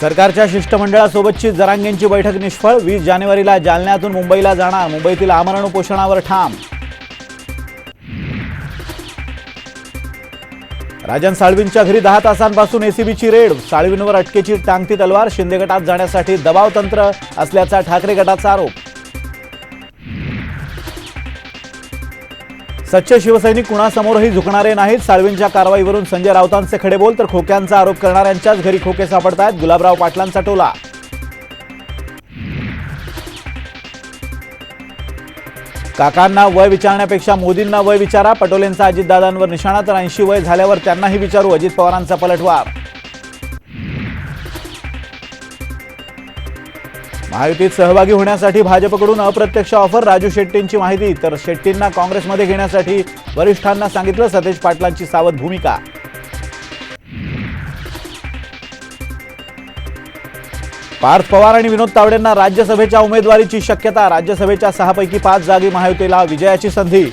सरकारच्या शिष्टमंडळासोबतची जरांगेंची बैठक निष्फळ वीस जानेवारीला जालन्यातून मुंबईला जाणार मुंबईतील आमरण उपोषणावर ठाम. राजन साळवींच्या घरी दहा तासांपासून एसीबीची रेड साळवींवर अटकेची टांगती तलवार शिंदे गटात जाण्यासाठी दबाव तंत्र असल्याचा ठाकरे गटाचा आरोप. सच्चे शिवसैनिक कुणासमोरही झुकणारे नाहीत. साळवींच्या कारवाईवरून संजय राऊतांचे खडे बोल तर खोक्यांचा आरोप करणाऱ्यांच्याच घरी खोके सापडतायत. गुलाबराव पाटलांचा टोला. काकांना वय विचारण्यापेक्षा मोदींना वय विचारा. पटोलेंचा अजितदादांवर निशाणा तर ऐंशी वय झाल्यावर त्यांनाही विचारू. अजित पवारांचा पलटवार महायुतीत सहभागी होण्यासाठी भाजपकडून अप्रत्यक्ष ऑफर राजू शेट्टींची माहिती. तर शेट्टींना काँग्रेसमध्ये घेण्यासाठी वरिष्ठांना सांगितलं सतेज पाटलांची सावध भूमिका. पार्थ पवार आणि विनोद तावडेंना राज्यसभेच्या उमेदवारीची शक्यता. राज्यसभेच्या सहापैकी पाच जागी महायुतीला विजयाची संधी.